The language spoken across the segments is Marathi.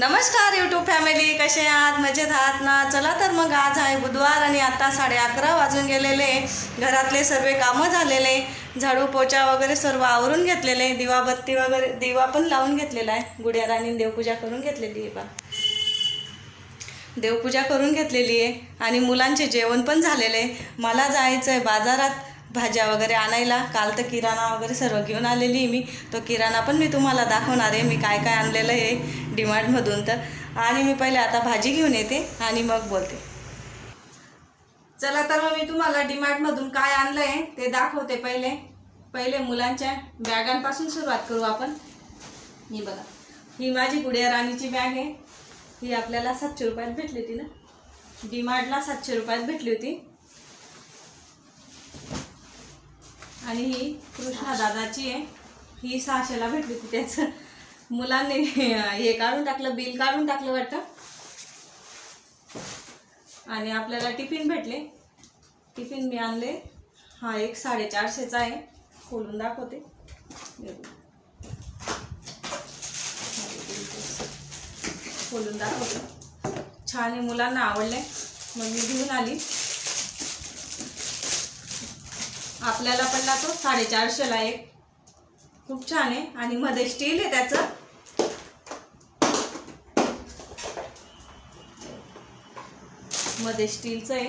नमस्कार यूट्यूब फॅमिली कसे आहात? मजेत आहात ना? चला तर मग आज आहे बुधवार आणि आता साडे अकरा वाजून गेलेले. घरातले सर्व कामं झालेले. झाडू पोचा वगैरे सर्व आवरून घेतलेले. दिवाबत्ती वगैरे दिवा पण लावून घेतलेला आहे. गुड्या राणी देवपूजा करून घेतलेली आहे बा. देवपूजा करून घेतलेली आहे. आणि मुलांचे जेवण पण झालेले. आहे मला जायचं आहे बाजारात. भाज्या वगैरे आणायला. काल तर किराणा वगैरे सर्व घेऊन आलेली मी. तो किराणा पण मी तुम्हाला दाखवणार आहे. मी काय काय आणलेलं आहे डिमार्टमधून तर. आणि मी पहिले आता भाजी घेऊन येते आणि मग बोलते. चला तर मग मी तुम्हाला डीमार्टमधून काय आणलं आहे ते दाखवते पहिले. पहिले मुलांच्या बॅगांपासून सुरुवात करू आपण. ही बघा. ही माझी गुडिया राणीची बॅग आहे. ही आपल्याला सातशे रुपयात भेटली होती ना. डीमार्टला सातशे रुपयात भेटली होती. आणि ही कृष्णा दादाची आहे. ही सहाशेला भेटली होती त्याचं. मुलांनी हे काढून टाकलं बिल काढून टाकलं वाटतं. आणि आपल्याला टिफिन भेटले. टिफिन मी आणले. हा एक साडेचारशेचा आहे. खोलून दाखवते. खोलून दाखवते. छान आहे मुलांना आवडले मग मी घेऊन आली. आपल्याला पडला तो साडेचारशेला एक. खूप छान आहे. आणि मध्ये स्टील आहे त्याचं. मध्ये स्टीलचं आहे.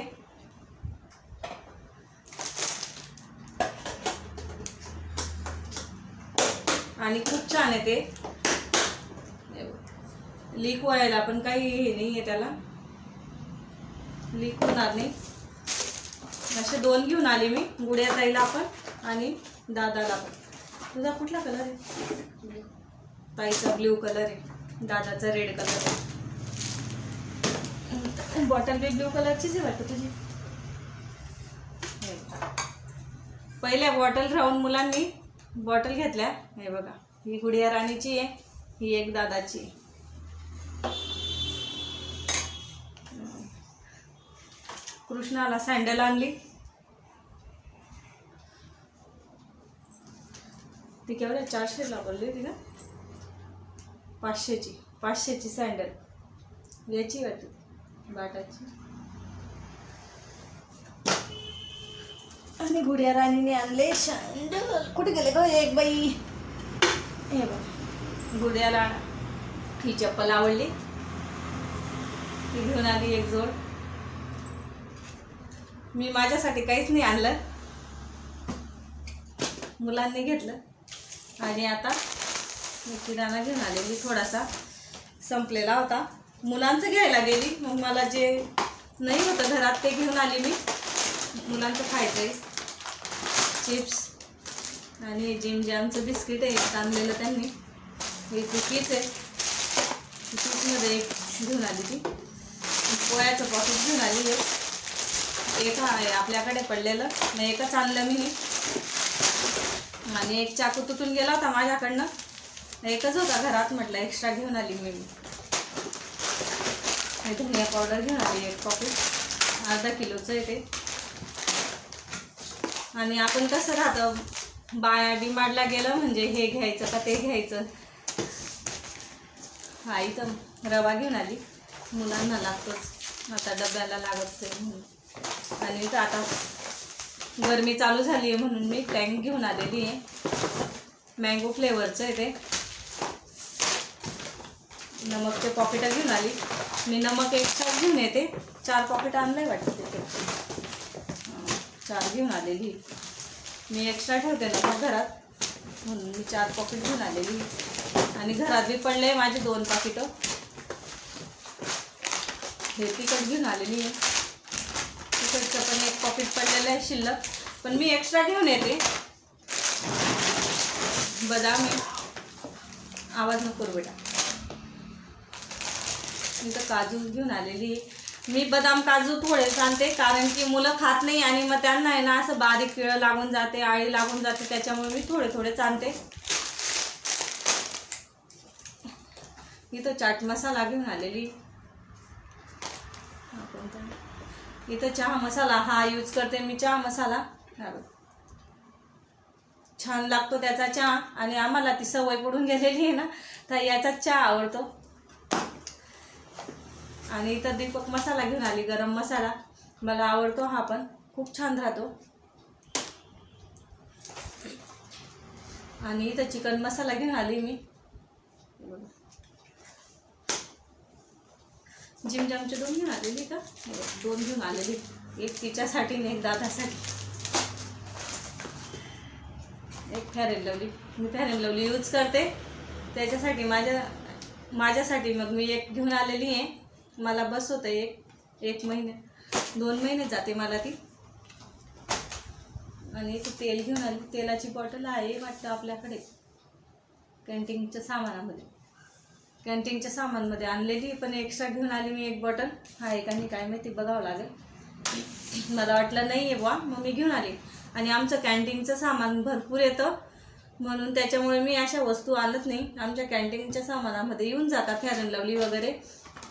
आणि खूप छान आहे ते. लीक व्हायला पण काही हे नाही आहे त्याला. लीक होणार नाही. असे दोन घेऊन आले मी गुड्या ताईला पण आणि दादाला पण तुझा कुठला कलर आहे? ताईचा ब्ल्यू कलर आहे दादाचा रेड कलर आहे. बॉटल बी ब्ल्यू कलरचीच आहे वाटतं तुझी? हे. पहिल्या बॉटल राहून मुलांनी बॉटल घेतल्या. हे बघा ही गुडिया राणीची आहे ही एक दादाची आहे. कृष्णाला सँडल आणली. ती केवढ्या चारशेला बोलली तिला ना? पाचशेची. पाचशेची सँडल याची वाटते बाटाची. आणि गुडिया राणीने आणले सँडल कुठे गेले ग एक बाई? हे बघ. गुड्याला ही चप्पल आवडली ती घेऊन आली एक जोड. मी माझ्यासाठी काहीच नाही आणलं. मुलांनी घेतलं. आणि आता मी किराणा घेऊन आलेली थोडासा संपलेला होता. मुलांचं घ्यायला गेली. मग मला जे नाही होतं घरात ते घेऊन आली मी. मुलांचं खायचं आहे चिप्स आणि जिम जॅमचं बिस्किट आहे आणलेलं त्यांनी. हे कुकीज आहे कुकीजमध्ये एक घेऊन आली ती. पोळ्याचं पॉकेट घेऊन आली एक. एक आपल्याकडे पडलेलं. मग एकच आणलं मी. आणि एक चाकू तुटून गेला होता माझ्याकडनं. एकच होता घरात म्हटलं एक्स्ट्रा घेऊन आली मी. धनिया पावडर घेऊन आली एक पॉकेट अर्धा किलोचं आहे ते. आणि आपण कसं राहतं? बाया डिमांडला गेलं म्हणजे हे घ्यायचं का ते घ्यायचं. आई तर रवा घेऊन आली. मुलांना लागतोच. आता डब्याला लागत म्हणून. आणि तर आता गरमी चालू झाली आहे म्हणून मी टँक घेऊन आलेली आहे. मँगो फ्लेवरचं आहे ते. नमकचे पॉकेटं घेऊन आली. मी नमक एक्स्ट्रा घेऊन येते. चार पॉकेट आणलंय वाटतं ते चार घेऊन आलेली. मी एक्स्ट्रा ठेवते नमक घरात. म्हणून मी चार पॉकेट घेऊन आलेली. आणि घरात बी पडले माझे दोन पाकिटं हे तिखट घेऊन आलेली आहे. तिखटचं पण एक पॉकेट पडलेलं आहे शिल्लक. पण मी एक्स्ट्रा घेऊन येते. बदाम आवाज नको बेटा. मी तर काजू घेऊन आलेली मी बदाम काजू थोडे सांगते कारण की मुलं खात नाही आणि मग त्यांना आहे ना असं बारीक पिळं लागून जाते आळी लागून जाते त्याच्यामुळे मी थोडे थोडेच मी इथं चाट मसाला घेऊन आलेली. कोणता? इथं चहा मसाला हा यूज करते मी चहा मसाला. छान लागतो त्याचा चहा आणि आम्हाला ती सवय पडून गेलेली आहे ना तर याचा चहा आवडतो. आणि इथं दीपक मसाला घेऊन आली गरम मसाला. मला आवडतो हा पण खूप छान राहतो. आणि इथं चिकन मसाला घेऊन आली मी. जिमजामचे दोन घेऊन आलेली का? दोन घेऊन आलेली. एक तिच्यासाठी आणि एक दादासाठी. एक फेअर लवली. मी फेअर लवली. यूज करते. त्याच्यासाठी माझ्या माझ्यासाठी मग मी एक घेऊन आलेली आहे. मला बस होतं एक एक महिने. दोन महिने जाते मला ती. आणि इथं तेल घेऊन आली. तेलाची बॉटल आहे वाटतं आपल्याकडे. कॅन्टीनच्या सामानामध्ये. कॅन्टीनच्या सामानमध्ये आणलेली पण एक्स्ट्रा घेऊन आली मी एक बॉटल हा एक आणि काय माहिती बघावं लागेल. मला वाटलं नाही आहे बुवा मग मी घेऊन आली. आणि आमचं कॅन्टीनचं सामान भरपूर येतं. म्हणून त्याच्यामुळे मी अशा वस्तू आणत नाही. आमच्या कॅन्टीनच्या सामानामध्ये येऊन जातात फॅरन अँड लवली वगैरे.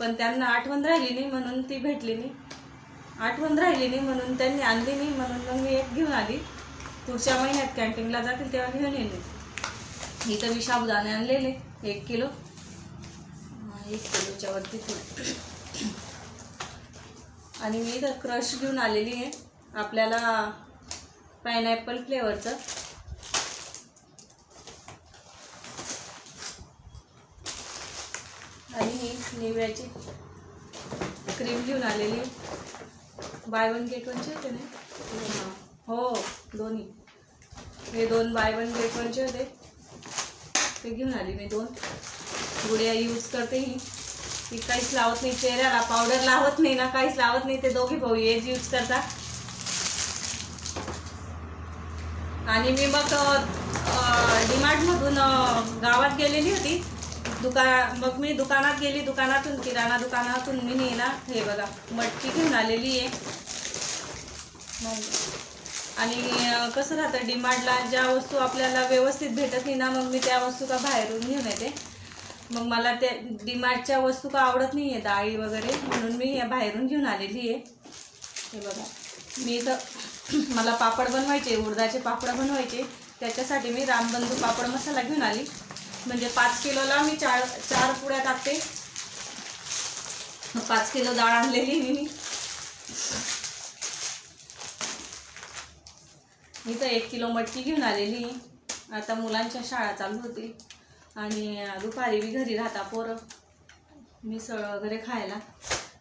पण त्यांना आठवण राहिली नाही म्हणून ती भेटली नाही. आठवण राहिली नाही म्हणून त्यांनी आणली नाही. म्हणून मग मी एक घेऊन आली. पुढच्या महिन्यात कॅन्टीनला जातील तेव्हा घेऊन येईल इथं मी साबुदाणे आणलेले एक किलो. एक किलोच्या वरती थोडं आणि मी इथं क्रश घेऊन आलेली आहे. आपल्याला पायनॅपल फ्लेवरचं आणि ही निव्याची क्रीम घेऊन आलेली बाय वन गेट वनचे होते ना? हो दोन्ही. हे दोन बाय वन गेट वनचे होते. ते घेऊन आली मी दोन. गुड्या यूज करते ही. ती काहीच लावत नाही चेहऱ्याला पावडर लावत नाही ना काहीच लावत नाही ते दोघे भाऊ हेच यूज करतात. आणि मी मग डीमार्टमधून गावात गेलेली होती. दुकान मग मी दुकानात गेली दुकानातून किराणा दुकानातून मी नाही ना हे बघा मटकी घेऊन आलेली आहे. मग आणि कसं राहतं डीमार्टला ज्या वस्तू आपल्याला व्यवस्थित भेटत नाही ना मग मी त्या वस्तू का बाहेरून घेऊन येते. मग मला त्या डीमार्टच्या वस्तू का आवडत नाही आहे डाळी वगैरे म्हणून मी या बाहेरून घेऊन आलेली आहे. हे बघा. मी तर मला पापड बनवायचे उडदाचे पापड बनवायचे त्याच्यासाठी मी रामबंधू पापड मसाला घेऊन आली. म्हणजे पाच किलोला मी चार चार पुड्या टाकते. पाच किलो डाळ आणलेली मी. तर एक किलो मटकी घेऊन आलेली आता मुलांच्या शाळा चालू होती आणि दुपारी मी घरी राहता पोरं. मिसळ वगैरे खायला.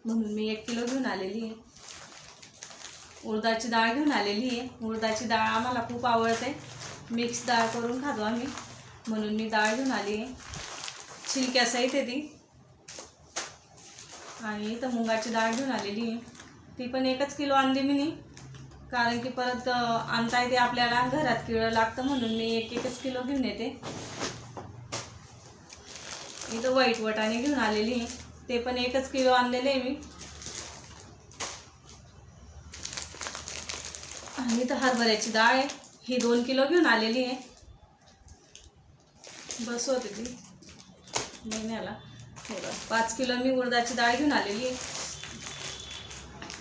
म्हणून मी एक किलो घेऊन आलेली आहे. उडदाची डाळ घेऊन आलेली आहे. उडदाची डाळ आम्हाला खूप आवडते. मिक्स डाळ करून खातो आम्ही. म्हणून मी डाळ घेऊन आली आहे. छिलक्यासहित आहे ती. आणि इथं मुगाची डाळ घेऊन आलेली आहे. ती पण एकच किलो आणली मी नी कारण की परत आणता येते आपल्याला. घरात किळं लागतं म्हणून मी एक एकच किलो घेऊन येते. इथं वाईट वटाणे घेऊन आलेली आहे. ते पण एकच किलो आणलेले आहे मी. आणि इथं हरभऱ्याची डाळ आहे. ही दोन किलो घेऊन आलेली आहे. बस होते ती. महिन्याला. हे पाच किलो मी उडदाची डाळ घेऊन आलेली आहे.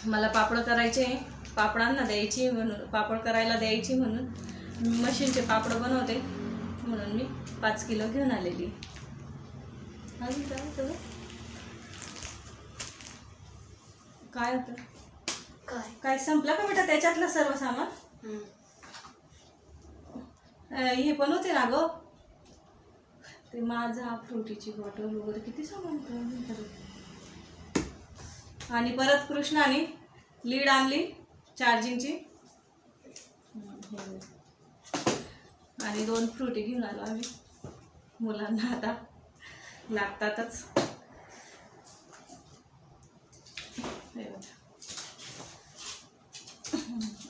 मला पापड करायचे आहे. पापडांना द्यायची आहे म्हणून पापड करायला द्यायची म्हणून. मशीनचे पापड बनवते म्हणून मी पाच किलो घेऊन आलेली आहे. काय होतं? काय होतं? काय? काय संपलं का बेटा त्याच्यातलं सर्व सामान? हे पण होते ना गं. ते माझा फ्रुटीची बॉटल वगैरे किती सामान. आणि परत कृष्णाने लीड आणली चार्जिंगची. आणि दोन फ्रुटी घेऊन आलो आम्ही मुलांना आता. लागतातच. हे बघा.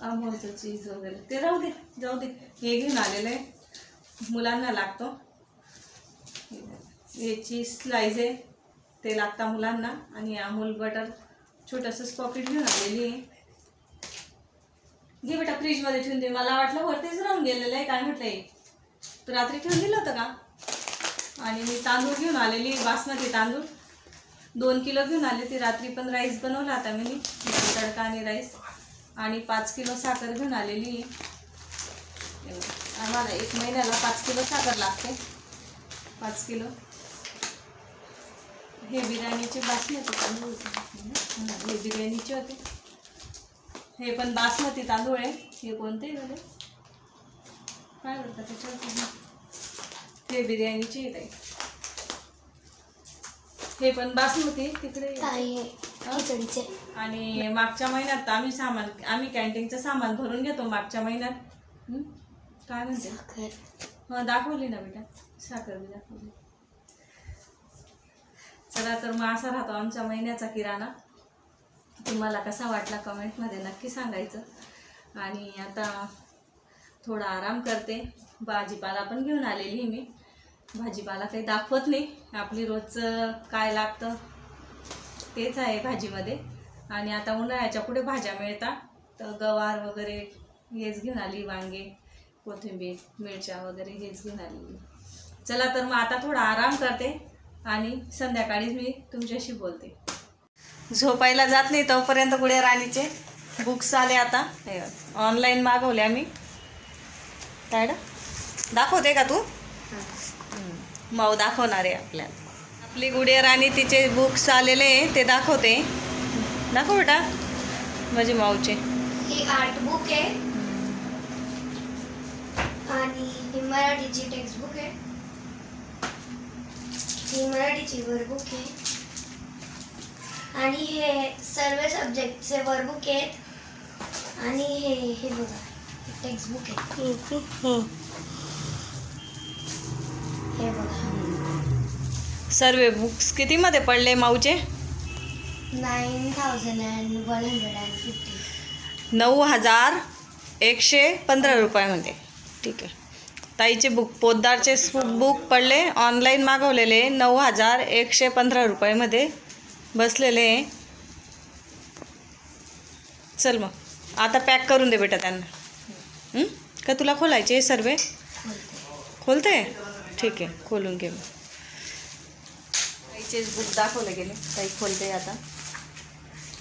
अमोलचं चीज वगैरे. ते राहू दे जाऊ दे. हे घेऊन आलेलं आहे. मुलांना लागतो. हे चीज स्लाइस आहे. ते लागता मुलांना. आणि अमूल बटर छोटंसंच पॉकेट घेऊन आलेली आहे. घे बेटा फ्रीजमध्ये ठेवून दे. मला वाटलं वरतीच राहून गेलेलं आहे. काय म्हटलं तू रात्री ठेवून दिलं होतं का? आणि मी तांदूळ घेऊन आलेली बासमती तांदूळ. दोन किलो घेऊन आले ती रात्री पण राईस बनवला आता मी. तडका आणि राईस आणि पाच किलो साखर घेऊन आलेली आम्हाला एक महिन्याला पाच किलो साखर लागते. पाच किलो. हे बिर्याणीचे बासमती तांदूळ होते. हे बिर्याणीचे होते. हे पण बासमती तांदूळ आहे. हे कोणते झाले? काय बोलतात त्याच्यावर? हे बिर्याणीचे आहे. हे पण बासमती तिकडे खिचडीचे. आणि मागच्या महिन्यात आम्ही सामान आम्ही कॅन्टीनचं सामान भरून घेतो मागच्या महिन्यात? काय म्हणते? साखर. हा दाखवली ना बेटा. साखर बी दाखवली. चला तर मग असा राहतो आमच्या महिन्याचा किराणा. तुम्हाला कसा वाटला कमेंटमध्ये नक्की सांगायचं. आणि आता थोडा आराम करते. भाजीपाला पण घेऊन आलेली मी. भाजीपाला काही दाखवत नाही. आपली रोजचं काय लागतं तेच आहे भाजीमध्ये. आणि आता उन्हाळ्याच्या पुढे भाज्या मिळतात. तर गवार वगैरे हेच घेऊन आली वांगे कोथिंबीर मिरच्या वगैरे हेच घेऊन आली. चला तर मग आता थोडा आराम करते आणि संध्याकाळीच मी तुमच्याशी बोलते. झोपायला जात नाही तोपर्यंत पुढे राणीचे बुक्स आले आता. ऑनलाईन मागवले आम्ही. काय दाखवते का तू? माऊ दाखवणार आहे आपल्याला. आपली गुडिया राणी तिचे बुक्स आलेले आहे ते दाखवते. दाखव बेटा माझे माऊचे. ही आर्ट बुक आहे. आणि ही मराठीची टेक्स्टबुक आहे. ही मराठीची वर्कबुक आहे. आणि हे सर्व सब्जेक्टचे वर्कबुक आहेत. आणि हे हे बघा टेक्स्टबुक आहे. हे बघा सर्व बुक्स कितीमध्ये पडले माऊचे? Nine thousand and one hundred and fifty. नऊ हजार एकशे पंधरा रुपयामध्ये. ठीक आहे. ताईचे बुक पोद्दारचे बुक पडले ऑनलाईन मागवलेले नऊ हजार एकशे पंधरा रुपयामध्ये बसलेले. चल मग आता पॅक करून दे बेटा त्यांना? का तुला खोलायचे सर्वे? खोलते? ठीक आहे खोलून घे मग. ताईचे बुक दाखवले गेले ताई खोलते आता.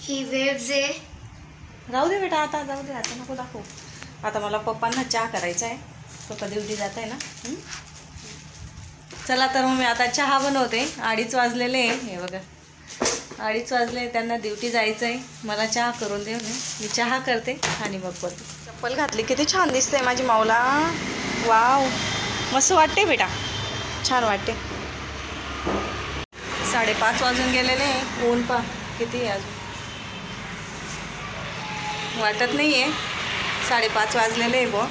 ही वेव्ज आहे. राहू दे बेटा आता जाऊ दे आता नको दाखवू. आता मला पप्पांना चहा करायचा आहे. पप्पा ड्युटी जात आहे ना? चला तर मग मी आता चहा बनवते. अडीच वाजलेले आहे. हे बघा. अडीच वाजले त्यांना ड्युटी जायचं आहे मला चहा करून दे म्हणे. मी चहा करते आणि मग बोलते. चप्पल घातली किती छान दिसते माझी माऊला. वाव. मस्त वाटते बेटा. छान वाटते. साडेपाच वाजून गेलेले आहे. ऊन पा किती आहे अजून? वाटत नाही आहे साडेपाच वाजलेले आहे बो.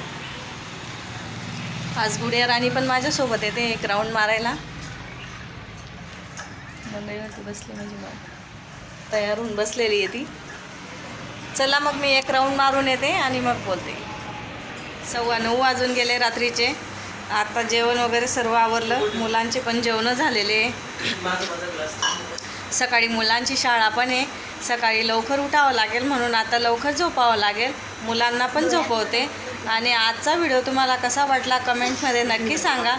आज गुडिया राणी पण माझ्यासोबत येते एक राऊंड मारायला. मंडळीवरती बसली माझी मग. तयार होऊन बसलेली आहे ती. चला मग मी एक राऊंड मारून येते आणि मग बोलते. सव्वा नऊ वाजून गेले रात्रीचे. आता जेवण वगैरे सर्व आवरलं. मुलांचे पण जेवणं झालेले. सकाळी मुलांची शाळा पण आहे. सकाळी लवकर उठावं लागेल म्हणून आता लवकर झोपावं लागेल. मुलांना पण झोपवते. आणि आजचा व्हिडिओ तुम्हाला कसा वाटला कमेंटमध्ये नक्की सांगा.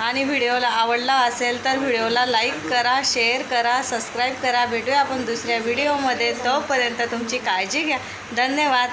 आणि व्हिडिओला आवडला असेल तर व्हिडिओला लाईक करा शेअर करा सबस्क्राईब करा. भेटूया आपण दुसऱ्या व्हिडिओमध्ये. तोपर्यंत तुमची काळजी घ्या. धन्यवाद.